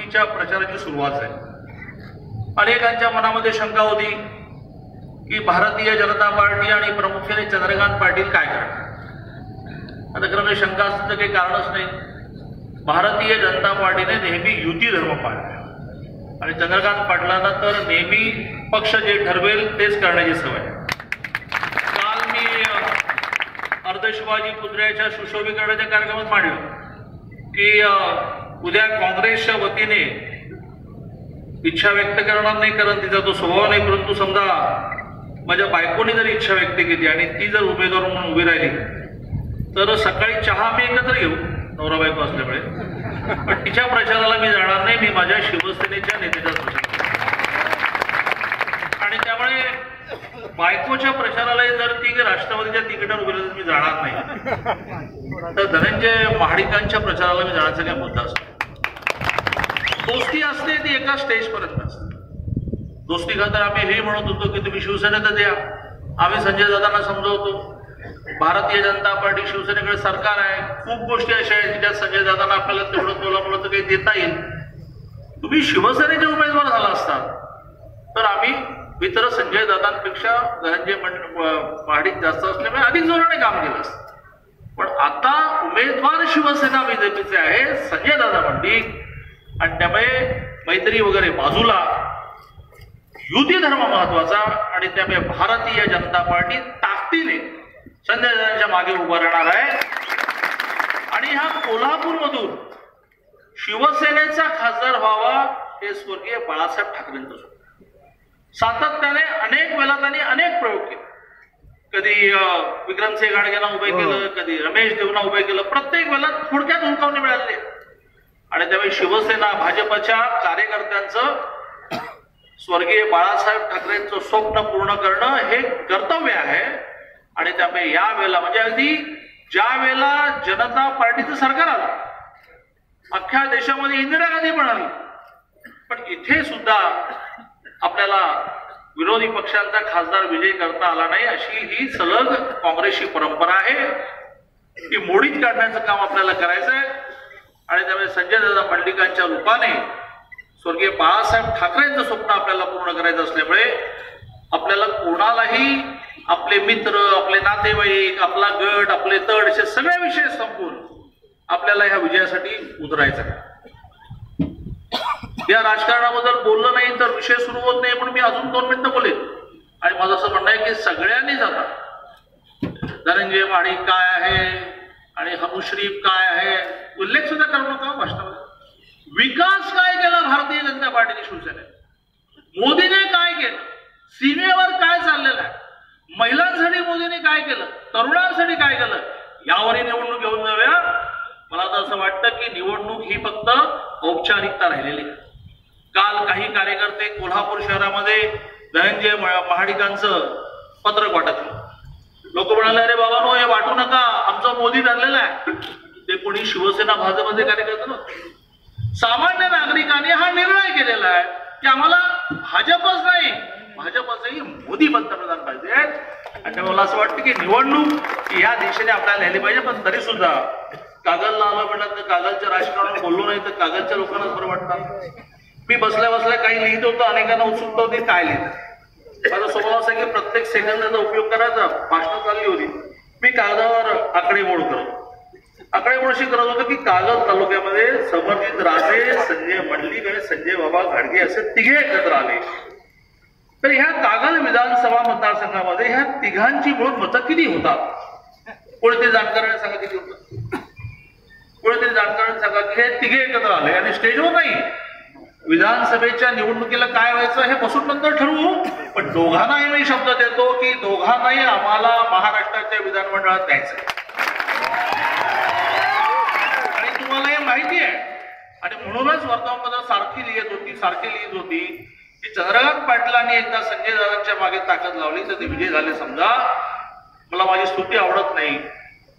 निवडणुकीच्या प्रचाराची सुरुवात झाली. अनेकांच्या मनामध्ये शंका होती की भारतीय जनता पार्टी आणि प्रामुख्याने चंद्रकांत पाटील काय करणार? आता खरं शंका शंका तर काही कारणच नाही. भारतीय जनता पार्टीने नेहमी युती धर्म पाळला. आणि चंद्रकांत पाटलांना तर नेहमी पक्ष जे ठरवेल तेच करण्याची सवय. काल मी अर्ध अर्धशिवाजी पुतळ्याच्या सुशोभीकरणाच्या कार्यक्रमात मांडलं की उद्या काँग्रेसच्या वतीने इच्छा व्यक्त करणार नाही कारण तिचा तो स्वभाव नाही. परंतु समजा माझ्या बायकोने जर इच्छा व्यक्त केली आणि ती जर उमेदवार म्हणून उभी राहिली तर सकाळी चहा आम्ही एकत्र घेऊ नवरा बायको असल्यामुळे. पण तिच्या प्रचाराला मी जाणार नाही मी माझ्या शिवसेनेच्या नेत्याचा प्रचार आणि त्यामुळे बायकोच्या प्रचाराला जर ती राष्ट्रवादीच्या तिकिटावर उभी राहिली तर मी जाणार नाही. तर धनंजय महाडिकांच्या प्रचाराला मी जाण्याचा काही मुद्दा असतो. दोस्ती असते ती एका स्टेजपर्यंत असते. दोस्ती खातर आम्ही हे म्हणत होतो की तुम्ही शिवसेनेतच द्या. आम्ही संजय दादांना समजवतो. भारतीय जनता पार्टी शिवसेनेकडे सरकार आहे. खूप गोष्टी अशा आहेत की ज्यात संजय दादांना आपल्याला तेवढं तोला तर काही देता येईल. तुम्ही शिवसेनेचे उमेदवार झाला असतात. तर आम्ही इतर संजय दादांपेक्षा धनंजय मंड- महाडिक जास्त असल्यामुळे अधिक जोराने काम केलं असतं. पण आता उमेदवार शिवसेना बीजेपीचे आहे संजय दादा मंडिक. आणि त्यामुळे मैत्री वगैरे बाजूला. युती धर्म महत्त्वाचा आणि त्यामुळे भारतीय जनता पार्टी ताकदीने संजय दादांच्या मागे उभं राहणार आहे. आणि ह्या कोल्हापूरमधून शिवसेनेचा खासदार व्हावा हे स्वर्गीय बाळासाहेब ठाकरेंचं सातत्याने अनेक वेळा त्यांनी अनेक प्रयोग केले. कधी विक्रमसिंह गाडगेंना उभे केलं कधी रमेश देवना उभे केलं प्रत्येक वेळेला थोडक्यात हुलकावणी मिळाली. आणि त्यावेळी शिवसेना भाजपच्या कार्यकर्त्यांचं स्वर्गीय बाळासाहेब ठाकरेंचं स्वप्न पूर्ण करणं हे कर्तव्य आहे. आणि त्यामुळे या वेळेला म्हणजे अगदी ज्या वेळेला जनता पार्टीचं सरकार आलं अख्ख्या देशामध्ये इंदिरा गांधी पण आली. पण इथे सुद्धा आपल्याला विरोधी पक्षांचा खासदार विजय करता आला नाही अशी ही सलग काँग्रेसची परंपरा आहे. ती मोडीत काढण्याचं काम आपल्याला करायचं आहे आणि त्यामुळे संजय दादा मंडिकांच्या रूपाने स्वर्गीय बाळासाहेब ठाकरेंचं स्वप्न आपल्याला पूर्ण करायचं असल्यामुळे आपल्याला कोणालाही आपले मित्र आपले नातेवाईक आपला गट आपले तड असे सगळे विषय संपून आपल्याला ह्या विजयासाठी उतरायचं आहे. या राजकारणाबद्दल बोललं नाही तर विषय सुरू होत नाही पण मी अजून दोन मिनिटं बोलेन. आणि माझं असं म्हणणं आहे की सगळ्यांनीच आता धनंजय वाणी काय आहे? आणि हमुश्रीफ काय आहे? उल्लेख सुद्धा करू नका हो, भाषणामध्ये विकास काय केला भारतीय जनता पार्टीने शिवसेनेत मोदीने काय केलं? सीमेवर काय चाललेलं आहे? महिलांसाठी मोदीने काय केलं? तरुणांसाठी काय केलं? यावरही निवडणूक घेऊन जाऊया. मला तर असं वाटतं की निवडणूक ही फक्त औपचारिकता राहिलेली आहे. काल काही कार्यकर्ते कोल्हापूर शहरामध्ये धनंजय महाडिकांचं पत्रक वाटत होते. लोक म्हणाले अरे बाबा नो हे वाटू नका. आमचा मोदी ठरलेला आहे. ते कोणी शिवसेना भाजपचे कार्यकर्ते नव्हते. सामान्य नागरिकांनी हा निर्णय केलेला आहे की आम्हाला भाजपच नाही भाजपचंही मोदी पंतप्रधान पाहिजे. आणि मला असं वाटतं की निवडणूक या दिशेने आपल्याला लिहिली पाहिजे पण तरी सुद्धा कागदला आलं म्हणलं तर कागदच्या राजकारणावर बोललो नाही तर कागदच्या लोकांनाच बरं वाटतं. मी बसल्या बसल्या काही लिहित होतो अनेकांना उत्सुकता होती काय लिहित? माझा स्वभाव असा की प्रत्येक सेकंदाचा उपयोग करायचा. भाषण चालली होती. मी कागदावर आकडेमोड करतो आकडेमोडशी करत होतो की कागद तालुक्यामध्ये समर्जित राजे संजय मंडलिक आणि संजय बाबा घाडगे असे तिघे एकत्र आले. तर ह्या कागद विधानसभा मतदारसंघामध्ये ह्या तिघांची मिळून मतं किती होतात? कोणीतरी जाणकाराने सांगा किती होतात? कोणीतरी जाणकाराने सांगा की हे तिघे एकत्र आले आणि स्टेजवर नाही. विधानसभेच्या निवडणुकीला काय व्हायचं हे बसून नंतर ठरवू. पण दोघांनाही मी शब्द देतो की दोघांनाही आम्हाला महाराष्ट्राच्या विधानमंडळात द्यायचं आणि तुम्हाला हे माहिती आहे. आणि म्हणूनच वर्तमानपत्र सारखी लिहित होती सारखी लिहित होती की चंद्रकांत पाटलांनी एकदा संजय दादांच्या मागे ताकद लावली तर ते विजय झाले. समजा मला माझी स्तुती आवडत नाही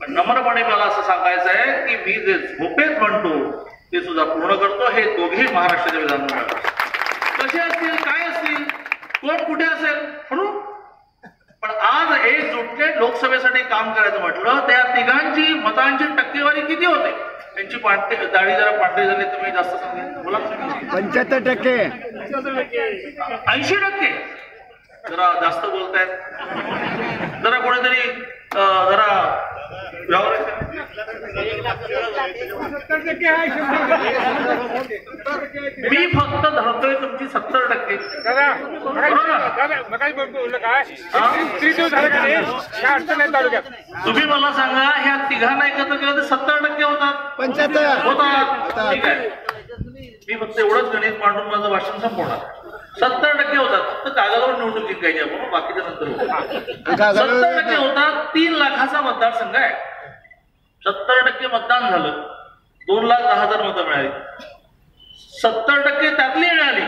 पण नम्रपणे मला असं सांगायचं आहे की मी जे झोपेत म्हणतो ते सुद्धा पूर्ण करतो. हे दोघेही महाराष्ट्राच्या विधानमंडळात कसे असतील? काय असतील? कोण कुठे असेल? ठरू पण आज एकजुटके लोकसभेसाठी काम करायचं म्हटलं त्या तिघांची मतांची टक्केवारी किती होते? त्यांची पांढरी दाढी जरा पांढरी झाली मी जास्त सांगेन. बोला. तुम्ही. पंच्याहत्तर टक्के. ऐंशी टक्के. जरा जास्त बोलतायत. जरा कोणीतरी जरा मी फक्त धरतोय तुमची सत्तर टक्के. तुम्ही मला सांगा ह्या तिघांना एकत्र केलं तर सत्तर टक्के होतात. पंच्याहत्तर. होतात. ठीक आहे. मी फक्त एवढंच गणित मांडून माझं भाषण संपवणार. सत्तर टक्के होतात. फक्त कागदावर निवडणूक जिंकायची आपण बाकीच्या नंतर. सत्तर टक्के होतात तीन लाखाचा मतदारसंघ आहे. सत्तर टक्के मतदान झालं. दोन लाख दहा हजार मतं मिळाली. सत्तर टक्के त्यातली मिळाली.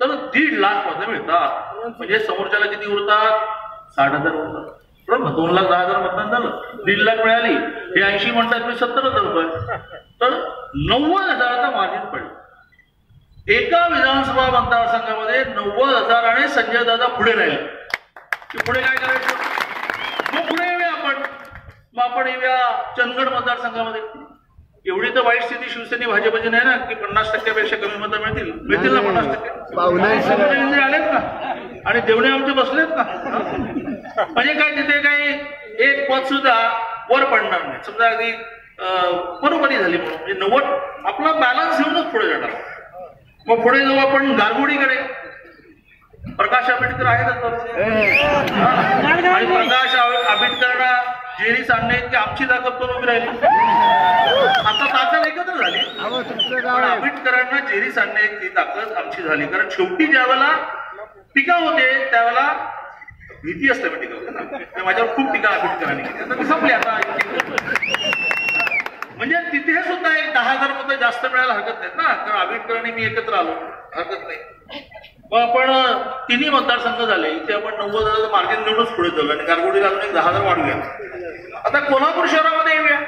तर दीड लाख मतं मिळतात. म्हणजे समोरच्याला किती उरतात? साठ हजार उरतात. बरोबर? ना? दोन लाख दहा हजार मतदान झालं. दीड लाख मिळाली. हे ऐंशी म्हणतात मी सत्तर हजार रुपये. तर नव्वद हजाराचा मार्जिन पडलं. एका विधानसभा मतदारसंघामध्ये नव्वद हजार आणि संजय दादा पुढे राहिले. की पुढे काय करायचं? मग पुढे येऊया आपण. मग आपण येऊया चंदगड मतदारसंघामध्ये. एवढी तर वाईट स्थिती शिवसेने भाजपची नाही ना की पन्नास टक्क्यापेक्षा कमी मतं मिळतील. मिळतील ना पन्नास टक्के? आलेत का आणि देवणे आमचे बसलेत हा? म्हणजे काय तिथे काही एक पद सुद्धा वर पडणार नाही. समजा अगदी बरोबरी झाली म्हणून. म्हणजे नव्वद आपला बॅलन्स घेऊनच पुढे जाणार. मग पुढे जाऊ आपण गारगोडीकडे. प्रकाश आंबेडकर आहेतच वरती. आणि प्रकाश आंबे- आंबेडकरांना जेरी सांगणे की आमची ताकद करून उभी राहिली? आता ताकद एकत्र झाली. अहो तुमचं गाव पण आंबेडकरांना जेरी सांगणे ती ताकद आमची झाली. कारण शेवटी ज्यावेळेला टीका होते त्यावेळेला भीती असते टीका होते ना. माझ्यावर खूप टीका आंबेडकरांनी केली. आता ती संपली आता. म्हणजे तिथे सुद्धा एक दहा हजार मतं जास्त मिळायला हरकत नाहीत ना. कारण आंबेडकरांनी मी एकत्र आलो. हरकत नाही. मग आपण तिन्ही मतदारसंघ झाले. इथे आपण नव्वद हजार मार्जिन निवडूनच पुढे जाऊ. आणि गारगुडी घालून एक दहा हजार वाढूया आता कोल्हापूर शहरामध्ये येऊया.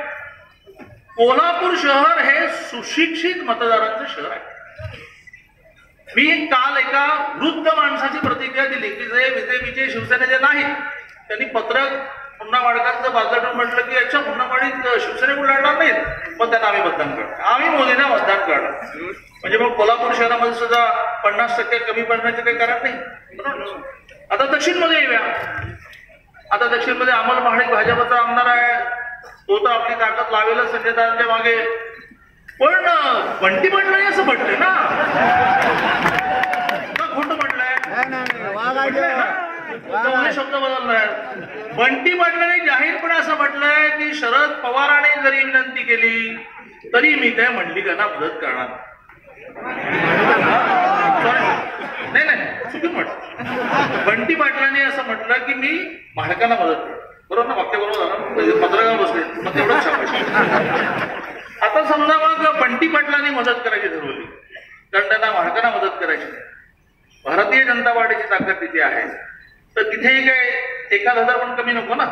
कोल्हापूर शहर हे सुशिक्षित मतदारांचं शहर आहे. मी काल एका वृद्ध माणसाची प्रतिक्रिया दिली की जे बीजेपीचे शिवसेनेचे नाहीत. त्यांनी पत्रक पुन्हा वाडकांचं बाजारून म्हटलं की याच्या पुन्हा वाडीत शिवसेनेकडून लढणार नाहीत. मग त्यांना आम्ही मतदान करणार. आम्ही मोदींना मतदान करणार. म्हणजे मग कोल्हापूर शहरामध्ये सुद्धा पन्नास टक्के कमी पडण्याचं काही कारण नाही? आता दक्षिणमध्ये येऊया. आता दक्षिणमध्ये अमल महाडिक भाजपचा आमदार आहे. तो तर आपली ताकद लावेलच संजय दादांच्या मागे. पण बंटी म्हटलंय असं म्हटलंय ना. खोटं नाही, नाही, नाही. म्हटलंय ना? त्यामुळे शब्द बदललाय बंटी पाटलांनी जाहीरपणे असं म्हटलंय की शरद पवारांनी जरी विनंती केली तरी मी काय मंडलिकांना मदत करणार. नाही नाही चुकीत म्हटलं. बंटी पाटलांनी असं म्हटलं की मी महाडकांना मदत करतो बरोबर ना? वाक्य बरोबर झालं? म्हणजे पत्रकार बसले. मग तेवढंच आता समजा मग बंटी पाटलांनी मदत करायची ठरवली कारण त्यांना महाडकांना मदत करायची. भारतीय जनता पार्टीची ताकद तिथे आहे. तर तिथेही काय एखाद हजार पण कमी नको ना.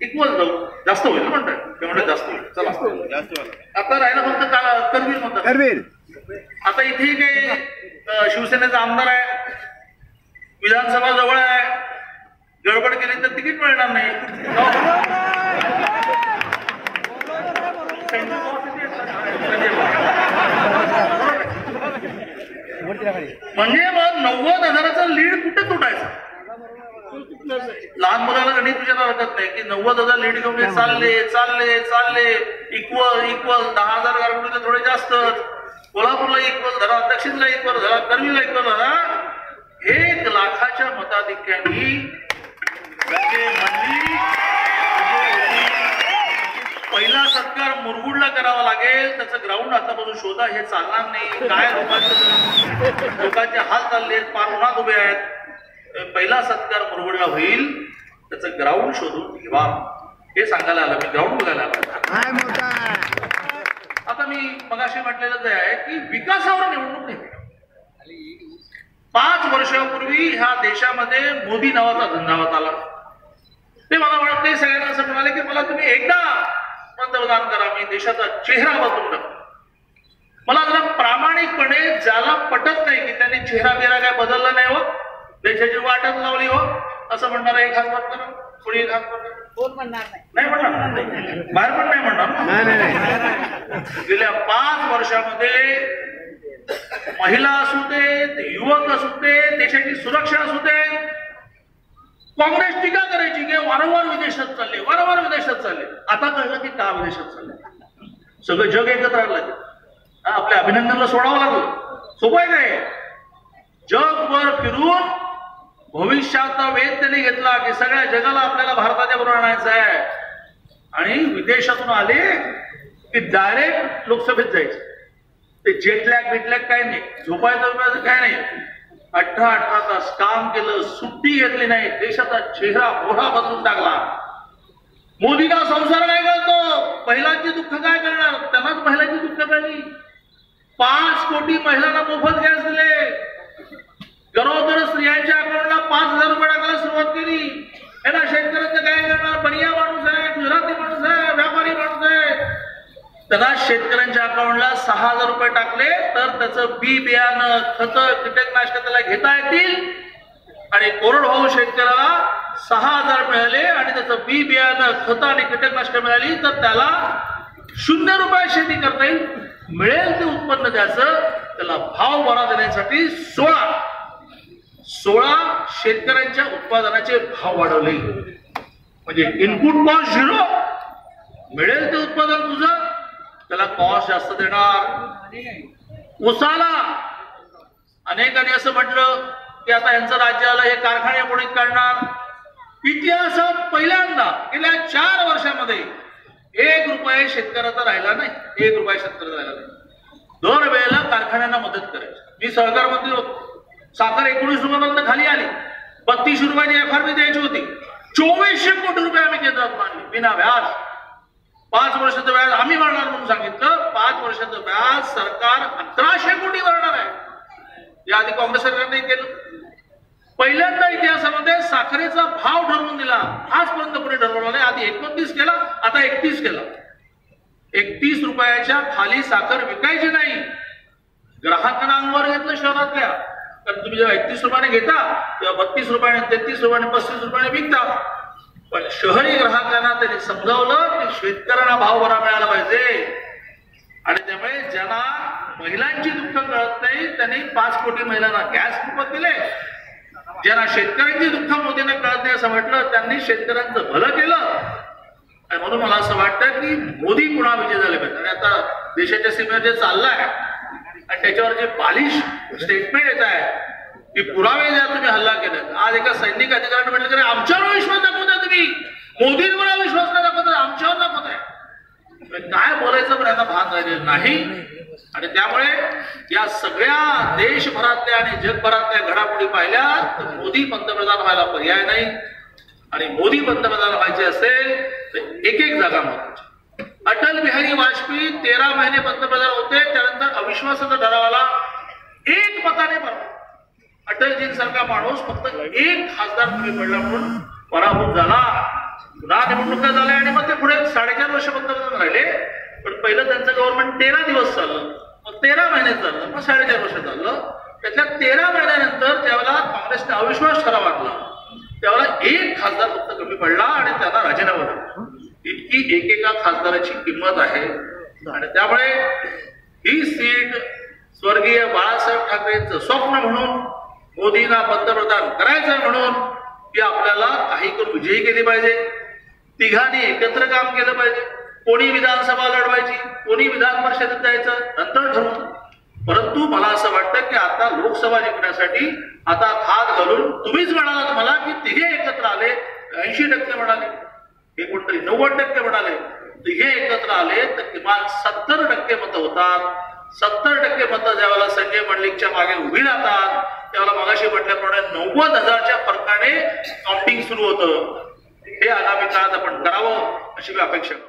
इक्वल जाऊ. जास्त होईल ना म्हणतात. ते म्हणतात जास्त होईल. चला. आता राहिलं फक्त करवीर म्हणतात. करवीर. आता इथेही काही शिवसेनेचा आमदार आहे. विधानसभा जवळ आहे. गडबड केली तर तिकीट मिळणार नाही. म्हणजे मग नव्वद हजाराचा लीड कुठे तुटायचा? लहान मुलाला गणित विचारायला हरकत नाही की नव्वद हजार लीड घेऊन चालले चालले चालले इक्वल इक्वल दहा हजार गारगुडीला थोडे जास्त. कोल्हापूरला इक्वल धरा दक्षिणला इक्वल धरा करवीला इक्वल धरा. एक लाखाच्या मताधिक्यांनी पहिला सत्कार मुरगुडला करावा लागेल त्याचं ग्राउंड आतापासून शोधा हे चालणार नाही. काय लोकांचे लोकांचे हाल चालले आहेत, पार उन्हात उभे आहेत. पहिला सत्कार मुरगुडला होईल त्याचं ग्राउंड शोधून ठेवा. हे सांगायला आलं मी ग्राउंड बघायला आलं. आता मी मगाशी म्हटलेलं ते आहे की विकासावर निवडणूक नाही पाच वर्षापूर्वी ह्या देशामध्ये मोदी नावाचा झंझावत आला ते मला वाटते सगळ्यांना असं म्हणाले की मला तुम्ही एकदा पंतप्रधान करा मी देशाचा चेहरा बदलून टाकू मला जरा प्रामाणिकपणे ज्याला पटत नाही की त्यांनी चेहरा बिरा काय बदलला नाही हो देशाची वाटच लावली हो. असं म्हणणार एक हात करा कोणी एक हात. कोण म्हणणार नाही? नाही म्हणणार. बाहेर पण नाही म्हणणार ना. नाही नाही नाही. गेल्या पाच वर्षामध्ये महिला असू देत युवक असू दे देशाची सुरक्षा असू दे काँग्रेस टीका करायची की वारंवार विदेशात चालले वारंवार विदेशात चालले. आता कळलं की का विदेशात चालले? सगळं जग एकत्र आलं लागलं आपल्या अभिनंदनला सोडावं लागलं. सोपं आहे काय? जगभर फिरून भविष्याचा वेध त्यांनी घेतला की सगळ्या जगाला आपल्याला भारताच्या बरोबर आणायचं आहे. आणि विदेशातून आले की डायरेक्ट लोकसभेत जायचे. ते जेटलॅग बिटलॅग काय नाही. झोपायचं झोपायचं काय नाही. अठरा अठरा तास काम केलं सुट्टी घेतली नाही. देशाचा चेहरा मोठा बदलून टाकला. मोदीला संसार काय करतो महिलांची दुःख काय करणार? त्यांनाच महिलांची दुःख कळली. पाच कोटी महिलांना मोफत गॅस दिले. गरोदर स्त्रियांच्या अकाउंटला पाच हजार रुपये टाकायला सुरुवात केली याला शेतकऱ्याचं काय करणार बनिया माणूस आहे गुजराती माणूस आहे व्यापारी माणूस आहे त्यांना शेतकऱ्यांच्या अकाउंटला सहा हजार रुपये टाकले तर त्याचं बी बियाणं खत कीटकनाशक त्याला घेता येतील. आणि कोरडवाहू शेतकऱ्याला सहा हजार मिळाले आणि त्याचं बी बियाणं खत आणि कीटकनाशक मिळाली तर त्याला शून्य रुपये शेती करता येईल. मिळेल ते उत्पन्न द्यायचं त्याला भाव बरा देण्यासाठी सोळा सोळा शेतकऱ्यांच्या उत्पादनाचे भाव वाढवले. म्हणजे इनपुट कॉस्ट झिरो मिळेल ते उत्पादन तुझं. त्याला कॉस्ट जास्त देणार. उसाला. अनेकांनी असं म्हटलं की आता यांचं राज्य आलं हे कारखाने मोडीत काढणार इतिहासात पहिल्यांदा गेल्या चार वर्षामध्ये एक रुपये शेतकऱ्याचा राहिला नाही. एक रुपया शेतकऱ्याचा राहिला नाही. दर वेळेला कारखान्यांना मदत करायची. मी सहकार मंत्री होतो. साखर एकोणीस रुपयापर्यंत खाली आली. बत्तीस रुपयाची एफ आर पी द्यायची होती. चोवीसशे कोटी रुपये आम्ही केंद्रात मांडले. विना व्याज. पाच वर्षाचं व्याज आम्ही भरणार म्हणून सांगितलं. पाच वर्षाचं व्याज सरकार अकराशे कोटी भरणार आहे. या आधी काँग्रेस सरकारने केलं. पहिल्यांदा इतिहासामध्ये साखरेचा भाव ठरवून दिला. आजपर्यंत कोणी ठरवला नाही. आधी एकोणतीस केला आता एकतीस केला. एकतीस रुपयाच्या खाली साखर विकायची नाही. ग्राहकांना अंगवर घेतलं शहरातल्या. कारण तुम्ही जेव्हा एकतीस रुपयाने घेता तेव्हा बत्तीस रुपयाने तेहतीस रुपयाने पस्तीस रुपयाने विकता. पण शहरी ग्राहकांना त्यांनी समजावलं की शेतकऱ्यांना भाव बरा मिळाला पाहिजे. आणि त्यामुळे ज्यांना महिलांची दुःख कळत नाही त्यांनी पाच कोटी महिलांना गॅस मोफत दिले. ज्यांना शेतकऱ्यांची दुःख मोदीने कळत नाही असं म्हटलं त्यांनी शेतकऱ्यांचं भलं केलं. आणि म्हणून मला असं वाटतं की मोदी पुन्हा विजय झाले पाहिजे. आणि आता देशाच्या सीमेवर जे चाललंय आणि त्याच्यावर जे पालिश स्टेटमेंट येत आहे की पुरावे द्या तुम्ही हल्ला केला आज एका सैनिक अधिकाऱ्याने म्हटलं की आमच्यावर विश्वास दाखवताय तुम्ही. मोदींवर विश्वास नाही दाखवताय आमच्यावर दाखवताय काय बोलायचं पण याचा भान राहिलेला नाही. आणि त्यामुळे या सगळ्या देशभरातल्या आणि जगभरातल्या घडामोडी पाहिल्या तर मोदी पंतप्रधान व्हायला पर्याय नाही. आणि मोदी पंतप्रधान व्हायचे असेल तर एक एक जागा महत्वाची. अटल बिहारी वाजपेयी तेरा महिने पंतप्रधान होते त्यानंतर अविश्वासाचा ठरावाला एक मताने पडला अटलजींसारखा माणूस फक्त एक खासदार कमी पडला म्हणून पराभूत झाला. पुन्हा निवडणुका झाल्या आणि मग ते पुढे साडेचार वर्ष पंतप्रधान राहिले. पण पहिलं त्यांचं गव्हर्नमेंट तेरा दिवस चाललं. मग तेरा महिने चाललं. मग साडेचार वर्ष चाललं. त्यातल्या तेरा महिन्यानंतर त्यावेळेला काँग्रेसने अविश्वास ठराव आणला त्यावेळेला एक खासदार फक्त कमी पडला आणि त्यांना राजीनामा दिला. इतकी एकेका खासदाराची किंमत आहे. आणि त्यामुळे ही सीट स्वर्गीय बाळासाहेब ठाकरेंचं स्वप्न म्हणून मोदींना पंतप्रधान करायचं म्हणून ती आपल्याला काही करून विजयी केली पाहिजे. तिघांनी एकत्र काम केलं पाहिजे. कोणी विधानसभा लढवायची कोणी विधान परिषदेत जायचं नंतर ठरवून. परंतु मला असं वाटतं की आता लोकसभा जिंकण्यासाठी आता हात घालून तुम्हीच म्हणालात मला की तिघे एकत्र आले ऐंशी टक्के म्हणाले. हे कोणतरी नव्वद टक्के म्हणाले. तिघे एकत्र आले तर किमान सत्तर टक्के मतं होतात. सत्तर टक्के मतं ज्यावेळेला संजय मंडलिकच्या मागे उभी राहतात त्याला मगाशी म्हटल्याप्रमाणे नव्वद हजारच्या फरकाने काउंटिंग सुरू होतं. हे आगामी काळात आपण करावं अशी मी अपेक्षा करतो.